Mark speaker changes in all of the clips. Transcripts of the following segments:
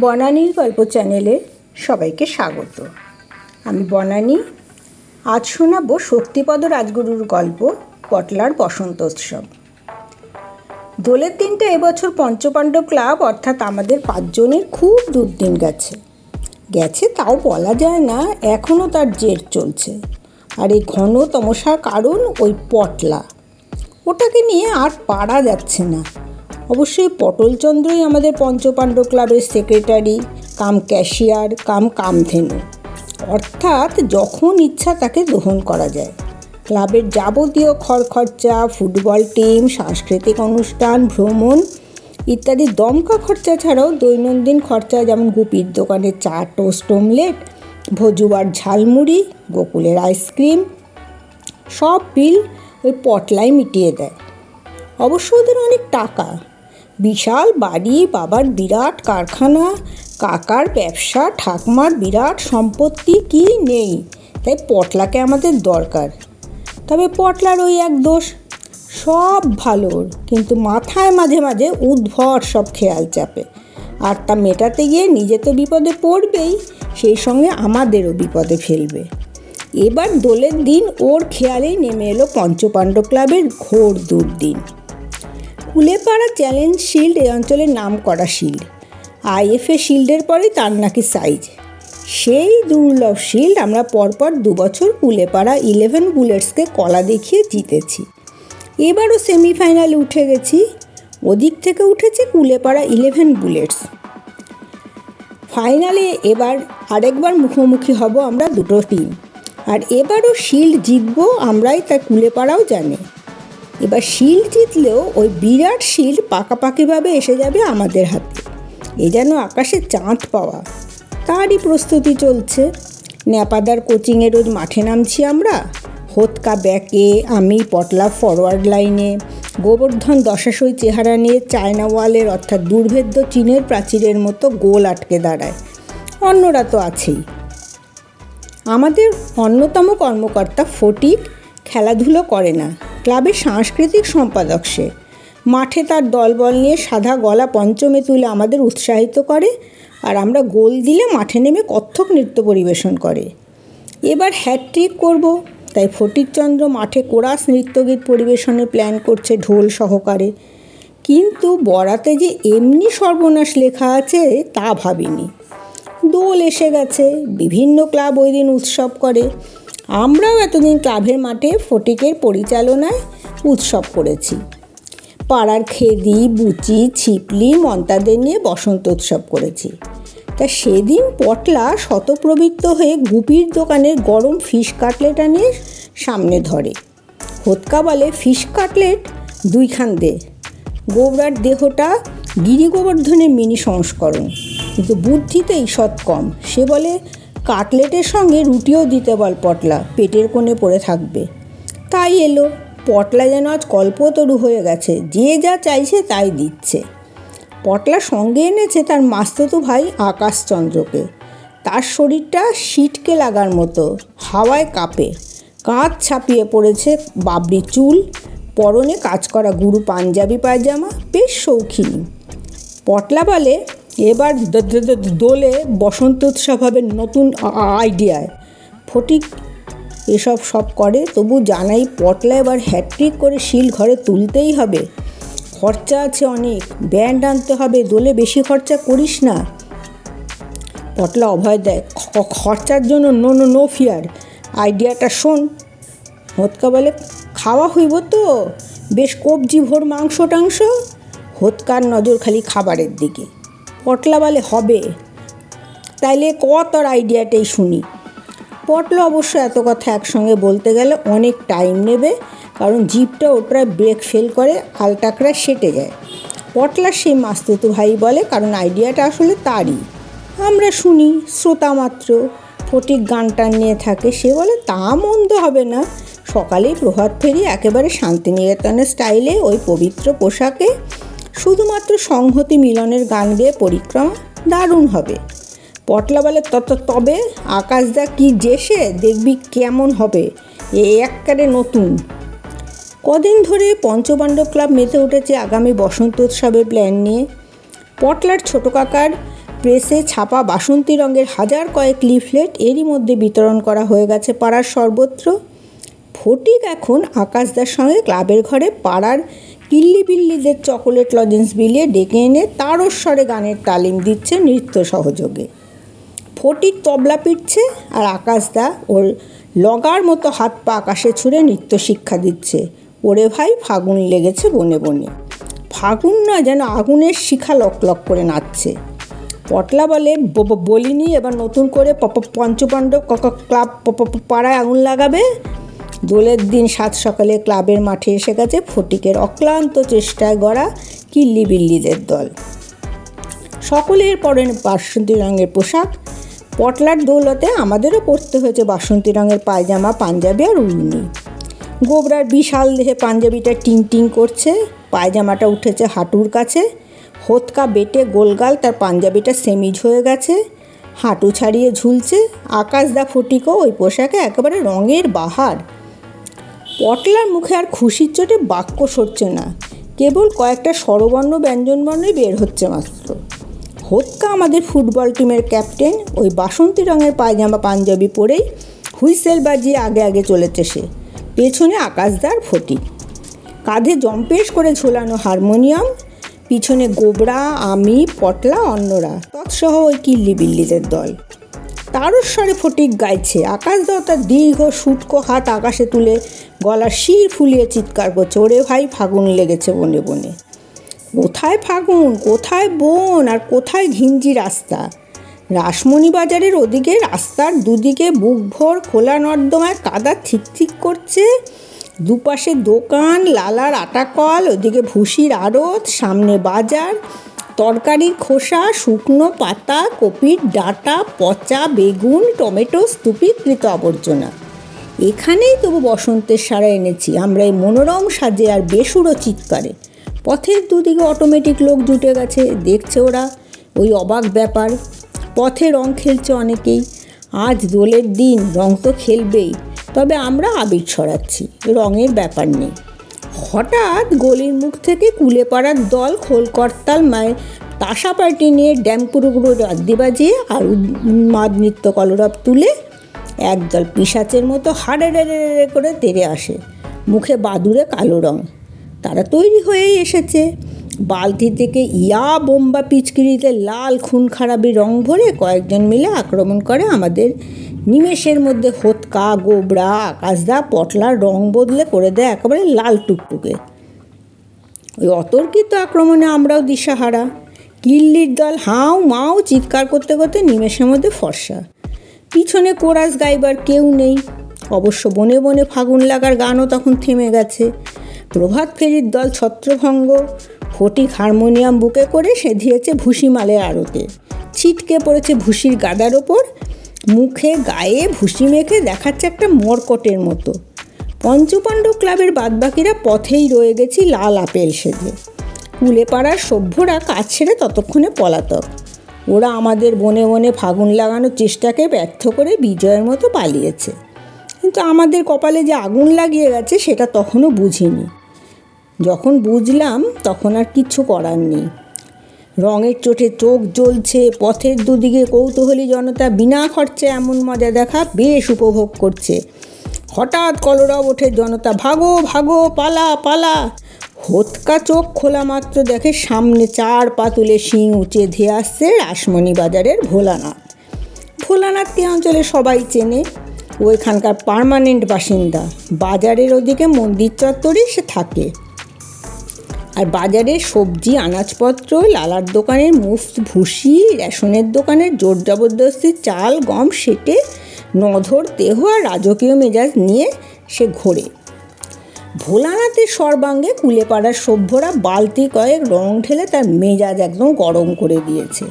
Speaker 1: বনানীর গল্প চ্যানেলে সবাইকে স্বাগত। আমি বনানী। আজ শোনাবো শক্তিপদ রাজগুরুর গল্প, পটলার বসন্ত উৎসব। দোলের দিনটা এবছর পঞ্চপাণ্ডব ক্লাব, অর্থাৎ আমাদের পাঁচজনের খুব দুর্দিন গেছে। গেছে তাও বলা যায় না এখনও তার জের চলছে। আর এই ঘন তমসার কারণ ওই পটলা। ওটাকে নিয়ে আর পারা যাচ্ছে না। অবশ্যই পটলচন্দ্রই আমাদের পঞ্চপাণ্ডব ক্লাবের সেক্রেটারি কাম ক্যাশিয়ার কাম কামধেনু। অর্থাৎ যখন ইচ্ছা তাকে দহন করা যায়। ক্লাবের যাবতীয় খরখরচা, ফুটবল টিম সাংস্কৃতিক অনুষ্ঠান, ভ্রমণ ইত্যাদি দমকা খরচা ছাড়াও দৈনন্দিন খরচা যেমন গুপির দোকানে চা, টোস্ট অমলেট ভজুবার ঝালমুড়ি, গোকুলের আইসক্রিম সব বিল ওই পটলাই মিটিয়ে দেয়। অবশ্য ওদের অনেক টাকা। বিশাল বাড়ি বাবার বিরাট কারখানা কাকার ব্যবসা ঠাকমার বিরাট সম্পত্তি কি নেই? তাই পটলাকে আমাদের দরকার। তবে পটলার ওই এক দোষ সব ভালো ওর, কিন্তু মাথায় মাঝে মাঝে উদ্ভট সব খেয়াল চাপে। আর তা মেটাতে গিয়ে নিজে তো বিপদে পড়বেই সেই সঙ্গে আমাদেরও বিপদে ফেলবে। এবার দোলের দিন ওর খেয়ালেই নেমে এলো পঞ্চপাণ্ডব ক্লাবের ঘোর দুর্দিন। কুলেপাড়া চ্যালেঞ্জ শিল্ড এই অঞ্চলের নাম করা শিল্ড। আইএফএ শিল্ডের পরেই তার নাকি সাইজ সেই দুর্লভ শিল্ড আমরা পরপর দুবছর কুলেপাড়া ইলেভেন বুলেটসকে কলা দেখিয়ে জিতেছি। এবারও সেমিফাইনালে উঠে গেছি। ওদিক থেকে উঠেছে কুলেপাড়া ইলেভেন বুলেটস ফাইনালে এবার আরেকবার মুখোমুখি হব আমরা দুটো টিম আর এবারও শিল্ড জিতবো আমরাই তা কুলেপাড়াও জানে। এবার শিল্ড জিতলেও ওই বিরাট শিল্ড পাকাপাকিভাবে এসে যাবে আমাদের হাতে। এ যেন আকাশে চাঁদ পাওয়া। তারই প্রস্তুতি চলছে। ন্যাপাদার কোচিংয়ে রোজ মাঠে নামছি আমরা। হোতকা ব্যাকে আমি পটলা ফরওয়ার্ড লাইনে গোবর্ধন দশাশই চেহারা নিয়ে চায়না ওয়ালের অর্থাৎ দুর্ভেদ্য চীনের প্রাচীরের মতো গোল আটকে দাঁড়ায়। অন্যরা তো আছেই। আমাদের অন্যতম কর্মকর্তা ফটিক খেলাধুলো করে না। ক্লাবের সাংস্কৃতিক সম্পাদক সে। মাঠে তার দলবল নিয়ে সাদা গলা পঞ্চমে তুলে আমাদের উৎসাহিত করে আর আমরা গোল দিলে মাঠে নেমে কত্থক নৃত্য পরিবেশন করে। এবার হ্যাট্রিক করব, তাই ফটিকচন্দ্র মাঠে কোরাস নৃত্যগীত পরিবেশনের প্ল্যান করছে ঢোল সহকারে। কিন্তু বরাতে যে এমনি সর্বনাশ লেখা আছে, তা ভাবিনি। দোল এসে গেছে, বিভিন্ন ক্লাব ওই দিন উৎসব করে। আমরাও এতদিন ক্লাবের মাঠে ফটিকের পরিচালনায় উৎসব করেছি। পাড়ার খেদি, বুচি, ছিপলি, মন্তাদের নিয়ে বসন্ত উৎসব করেছি। তা সেদিন পটলা শতপ্রবৃত্ত হয়ে গুপির দোকানের গরম ফিশ কাটলেট আনিয়ে সামনে ধরে। হোতকা বলে ফিশ কাটলেট দুইখান দে। গোবরার দেহটা গিরি গোবর্ধনের মিনি সংস্করণ। কিন্তু বুদ্ধিতে সৎ কম। সে বলে কাটলেটের সঙ্গে রুটিও দিতে বল পটলা, পেটের কোণে পড়ে থাকবে। তাই এলো, পটলা যেন আজ কল্পতরু হয়ে গেছে, যে যা চাইছে তাই দিচ্ছে। পটলা সঙ্গে এনেছে তার মাস্ততু ভাই আকাশচন্দ্রকে। তার শরীরটা সিটকে লাগার মতো, হাওয়ায় কাঁপে। কাঁধ ছাপিয়ে পড়েছে বাবরি চুল, পরনে কাজ করা গুরু পাঞ্জাবি পায়জামা, বেশ শৌখিনী। পটলা বলে এবার দোলে বসন্ত উৎসব হবে নতুন আইডিয়ায়। ফটিক এসব সব করে, তবু জানাই পটলা এবার হ্যাট্রিক করে শিল ঘরে তুলতেই হবে। খরচা আছে অনেক ব্যান্ড আনতে হবে, দোলে বেশি খরচা করিস না। পটলা অভয় দেয় খরচার জন্য নো নো নো ফিয়ার আইডিয়াটা শোন। হোতকা বলে, খাওয়া হইব তো? বেশ কবজি ভোর মাংস টাংস হোতকার নজর খালি খাবারের দিকে। পটলা বলে হবে? তাইলে ক তোর আইডিয়াটাই শুনি। পটলা অবশ্য এত কথা একসঙ্গে বলতে গেলে অনেক টাইম নেবে, কারণ জিপটা প্রায় ব্রেক ফেল করে আলটাকরা সেটে যায়। পটলা সেই মাস্তুতু ভাই বলে, কারণ আইডিয়াটা আসলে তারই। আমরা শুনি, শ্রোতা মাত্র, ফটিক গান টান নিয়ে থাকে, সে বলে, তা মন্দ হবে না। সকালেই প্রভাত ফেরি একেবারে শান্তিনিকেতনের স্টাইলে ওই পবিত্র পোশাকে শুধুমাত্র সংহতি মিলনের গান গেয়ে পরিক্রমা দারুণ হবে। পটলা বলে তত তবে আকাশদা কি জেসে, দেখবি কেমন হবে। এ এককারে নতুন। কদিন ধরে পঞ্চপাণ্ডব ক্লাব মেতে উঠেছে আগামী বসন্ত উৎসবের প্ল্যান নিয়ে। পটলার ছোট কাকার প্রেসে ছাপা বাসন্তী রঙের হাজার কয়েক লিফলেট এরই মধ্যে বিতরণ করা হয়ে গেছে পাড়ার সর্বত্র। ফটিক এখন আকাশদার সঙ্গে ক্লাবের ঘরে পাড়ার কিল্লি বিল্লিদের চকোলেট লজেন্স বিলিয়ে ডেকে এনে তারস্বরে গানের তালিম দিচ্ছে নৃত্য সহযোগে। ফটিক তবলা পিটছে আর আকাশদা ওর লগার মতো হাত পা আকাশে ছুঁড়ে নৃত্য শিক্ষা দিচ্ছে। ওরে ভাই, ফাগুন লেগেছে বনে বনে। ফাগুন না যেন আগুনের শিখা লক লক করে নাচছে। পটলা বলে, "ব- ব- বলিনি, এবার নতুন করে পঞ্চপাণ্ডব ক্লাব পাড়ায় আগুন লাগাবে? দোলের দিন সাত সকালে ক্লাবের মাঠে এসে গেছে ফটিকের অক্লান্ত চেষ্টায় গড়া কিল্লি বিল্লিদের দল। সকলের পরেন বাসন্তী রঙের পোশাক। পটলার দৌলতে আমাদেরও পরতে হয়েছে বাসন্তী রঙের পায়জামা, পাঞ্জাবি আর উলনি গোবরার বিশাল দেহে পাঞ্জাবিটা টিং টিং করছে, পায়জামাটা উঠেছে হাঁটুর কাছে। হোতকা বেটে গোলগাল তার পাঞ্জাবিটা সেমিজ হয়ে গেছে। হাঁটু ছাড়িয়ে ঝুলছে আকাশদা ফটিকও ওই পোশাকে একেবারে রঙের বাহার। পটলার মুখে আর খুশির চোটে বাক্য সরছে না। কেবল কয়েকটা স্বরবর্ণ ব্যঞ্জনবর্ণই বের হচ্ছে মাত্র। হোৎকা আমাদের ফুটবল টিমের ক্যাপ্টেন, ওই বাসন্তী রঙের পায়জামা পাঞ্জাবি পরেই হুইসেল বাজিয়ে আগে আগে চলেছে সে। পেছনে আকাশদার ফটি কাঁধে জম্পেশ করে ঝোলানো হারমোনিয়াম, পিছনে গোবরা, আমি, পটলা অন্যরা তৎসহ ওই কিল্লি বিল্লিদের দল। তারস্বরে ফটিক গাইছে। আকাশ তার দীর্ঘ শুটকো হাত আকাশে তুলে, গলার শির ফুলিয়ে চিৎকার করছে। ওরে ভাই, ফাগুন লেগেছে বনে বনে। কোথায় ফাগুন? কোথায় বন? আর কোথায় ঘিঞ্জি রাস্তা? রাসমণি বাজারের ওদিকে রাস্তার দুদিকে বুক ভোর খোলা নর্দমায় কাদা ঠিক করছে। দুপাশে দোকান, লালার আটা কল ওদিকে ভুসির আড়ত, সামনে বাজার। তরকারির খোসা, শুকনো পাতা, কপির ডাঁটা, পচা বেগুন, টমেটো স্তূপীকৃত আবর্জনা। এখানেই তবু বসন্তের সারা এনেছি। আমরা এই মনোরম সাজে আর বেসুরো চিৎকারে। পথের দুদিকে অটোমেটিক লোক জুটে গেছে, দেখছে ওরা। ওই অবাক ব্যাপার, পথে রং খেলছে অনেকেই। আজ দোলের দিন, রং তো খেলবেই। তবে আমরা আবির ছড়াচ্ছি, রঙের ব্যাপার নেই। হঠাৎ গলির মুখ থেকে কুলে পাড়ার দল খোল খোলকর্তাল মায়ের তাসা পার্টি নিয়ে ড্যামপুরুগুলো রাদ্দি বাজিয়ে আর উন্মাদ নৃত্য কলরব তুলে একদল পিসাচের মতো হাড়ে রেড়ে করে তেড়ে আসে। মুখে বাদুরে কালো রং। তারা তৈরি হয়েই এসেছে। বালতি থেকে ইয়া বোম্বা পিচকিরিতে লাল খুন খারাপি রং ভরে কয়েকজন মিলে আক্রমণ করে আমাদের নিমেষের মধ্যে হোতকা, গোবরা, আকাশদা পটলার রং বদলে করে দেয় একেবারে লাল টুকটুকে। ওই অতর্কিত আক্রমণে আমরাও দিশাহারা। কিল্লির দল হাও মাও চিৎকার করতে করতে নিমেষের মধ্যে ফর্সা। পিছনে কোরাস গাইবার কেউ নেই। অবশ্য বনে বনে ফাগুন লাগার গানও তখন থেমে গেছে। প্রভাত ফেরির দল ছত্রভঙ্গ। ফটিক হারমোনিয়াম বুকে করে সেধিয়েছে ভুসিমালের আড়তে ছিটকে পড়েছে ভুসির গাদার ওপর। মুখে, গায়ে, ভুসি মেখে দেখাচ্ছে একটা মরকটের মতো। পঞ্চপাণ্ডব ক্লাবের বাদবাকিরা পথেই রয়ে গেছি লাল আপেল সেজে। কুলে পাড়ার সভ্যরা কাজ ছেড়ে ততক্ষণে পলাতক। ওরা আমাদের বনে বনে ফাগুন লাগানোর চেষ্টাকে ব্যর্থ করে বিজয়ের মতো পালিয়েছে। কিন্তু আমাদের কপালে যে আগুন লাগিয়ে গেছে, সেটা তখনও বুঝিনি। যখন বুঝলাম, তখন আর কিচ্ছু করার নেই। রঙের চোটে চোখ জ্বলছে, পথের দুদিকে কৌতূহলী জনতা বিনা খরচে এমন মজা দেখা বেশ উপভোগ করছে। হঠাৎ কলরব ওঠে জনতা, ভাগো ভাগো, পালা পালা। হোতকা চোখ খোলা মাত্র দেখে সামনে চার পাতুলে শিং উঁচে ধেয়ে আসছে রাসমণি বাজারের ভোলানাথ। ভোলানাথকে অঞ্চলে সবাই চেনে ও এখানকার পার্মানেন্ট বাসিন্দা। বাজারের ওদিকে মন্দির চত্বরেই সে থাকে। আর বাজারে সবজি, আনাজপত্র, লালার দোকানের মুফত ভুসি, রেশনের দোকানের জোর জবরদস্তি, চাল, গম, সেটে, নধর, দেহ আর রাজকীয় মেজাজ নিয়ে সে ঘোরে। ভোলানাথের সর্বাঙ্গে কুলেপাড়ার সভ্যরা বালতি কয়েক রং ঢেলে তার মেজাজ একদম গরম করে দিয়েছে।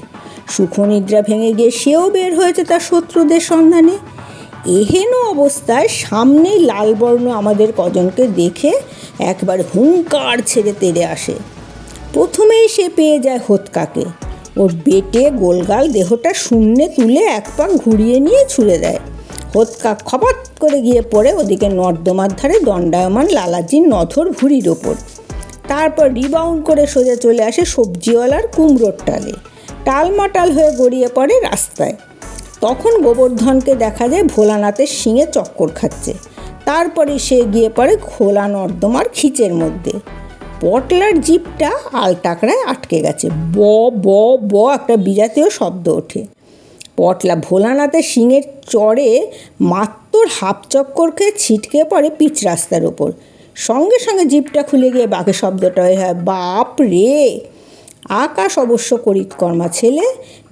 Speaker 1: সুখনিদ্রা ভেঙে গিয়ে সেও বের হয়েছে তার শত্রুদের সন্ধানে। এহেন অবস্থায় সামনেই লালবর্ণ আমাদের কজনকে দেখে একবার হুঙ্কার ছেড়ে তেড়ে আসে। প্রথমেই সে পেয়ে যায় হোতকাকে। ওর বেটে গোলগাল দেহটা শূন্যে তুলে এক পাক ঘুরিয়ে নিয়ে ছুঁড়ে দেয়। হোতকা খপাত করে গিয়ে পড়ে ওদিকে নর্দমার ধারে দণ্ডায়মান লালাজির নথর ভুঁড়ির ওপর। তারপর রিবাউন্ড করে সোজা চলে আসে সবজিওয়ালার কুমড়োর টালে। টালমাটাল হয়ে গড়িয়ে পড়ে রাস্তায়। তখন গোবর্ধনকে দেখা যায় ভোলানাথের শিঙে চক্কর খাচ্ছে। তারপরে সে গিয়ে পড়ে খোলা নর্দমার খিচের মধ্যে। পটলার জিপটা আলটাকড়ায় আটকে গেছে। ব ব ব একটা বিজাতীয় শব্দ ওঠে। পটলা ভোলানাথের শিঙের চড়ে মাত্র হাফ চক্কর খেয়ে ছিটকে পড়ে পিচ রাস্তার ওপর সঙ্গে সঙ্গে জিপটা খুলে গিয়ে বাঘে শব্দটা হয়ে, হয় বাপ রে আকাশ অবশ্য করিতকর্মা ছেলে,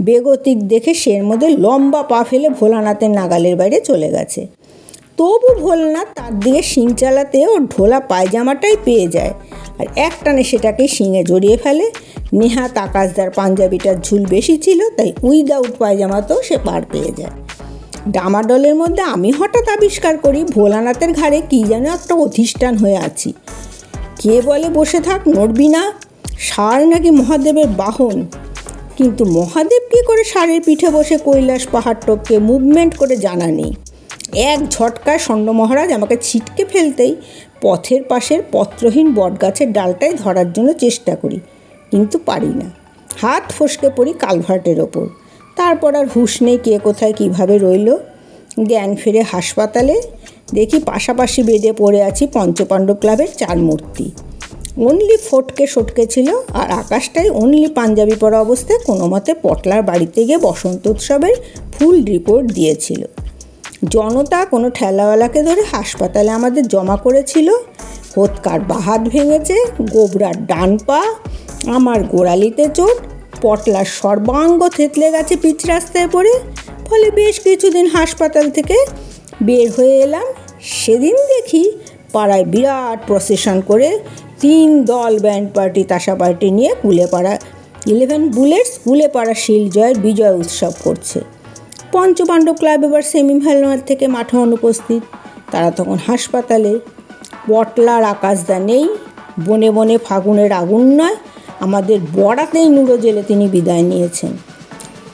Speaker 1: বেগতিক দেখে সের মধ্যে লম্বা পা ফেলে ভোলানাথের নাগালের বাইরে চলে গেছে। তবু ভোলনাথ তার দিকে শিং চালাতে ওর ঢোলা পায়জামাটাই পেয়ে যায় আর এক টানে সেটাকে শিঙে জড়িয়ে ফেলে। নেহাত আকাশদার পাঞ্জাবিটার ঝুল বেশি ছিল, তাই উইদাউট পায়জামাতেও সে পার পেয়ে যায়। ডামাডলের মধ্যে আমি হঠাৎ আবিষ্কার করি, ভোলানাথের ঘাড়ে কী যেন একটা অধিষ্ঠান হয়ে আছি। কে বলে বসে থাক নড়বি না। ষাঁড় নাকি মহাদেবের বাহন? কিন্তু মহাদেব কী করে ষাঁড়ের পিঠে বসে কৈলাস পাহাড় টপকে মুভমেন্ট করে জানা নেই? এক ঝটকায় ষণ্ড মহারাজ আমাকে ছিটকে ফেলতেই পথের পাশের পত্রহীন বটগাছের ডালটায় ধরার জন্য চেষ্টা করি, কিন্তু পারি না। হাত ফসকে পড়ি কালভার্টের ওপর। তারপর আর হুঁশ নেই কে কোথায় কীভাবে রইল। জ্ঞান ফিরে হাসপাতালে দেখি পাশাপাশি বেডে পড়ে আছি পঞ্চপাণ্ডব ক্লাবের চার মূর্তি। অনলি ফটকে সটকে ছিল আর আকাশটাই অনলি পাঞ্জাবি পরা অবস্থায় কোনো মতে পটলার বাড়িতে গিয়ে বসন্ত উৎসবের ফুল রিপোর্ট দিয়েছিল। জনতা কোনো ঠেলাওয়ালাকে ধরে হাসপাতালে আমাদের জমা করেছিল। হোতকার বাহাত ভেঙেছে, গোবরার ডান পা, আমার গোড়ালিতে চোট, পটলার সর্বাঙ্গ থেতলে গেছে পিচ রাস্তায় পড়ে, ফলে বেশ কিছুদিন হাসপাতাল থেকে বের হয়ে এলাম। সেদিন দেখি পাড়ায় বিরাট প্রসেশন করে তিন দল ব্যান্ড পার্টি, তাসা পার্টি নিয়ে কুলেপাড়া ইলেভেন বুলেটস কুলেপাড়া শিলজয়ের বিজয় উৎসব করছে। পঞ্চপাণ্ডব ক্লাব এবার সেমিফাইনাল থেকে মাঠে অনুপস্থিত। তারা তখন হাসপাতালে পটলার আকাশদা নেই, বনে বনে ফাগুনের আগুন নয়, আমাদের বড়াতেই নুড়ো জেলে তিনি বিদায় নিয়েছেন।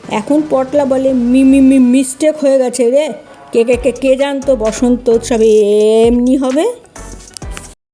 Speaker 1: এখন পটলা বলে, মি মি মি মিস্টেক হয়ে গেছে রে। কে কে কে কে জানতো বসন্ত উৎসবে এমনি হবে?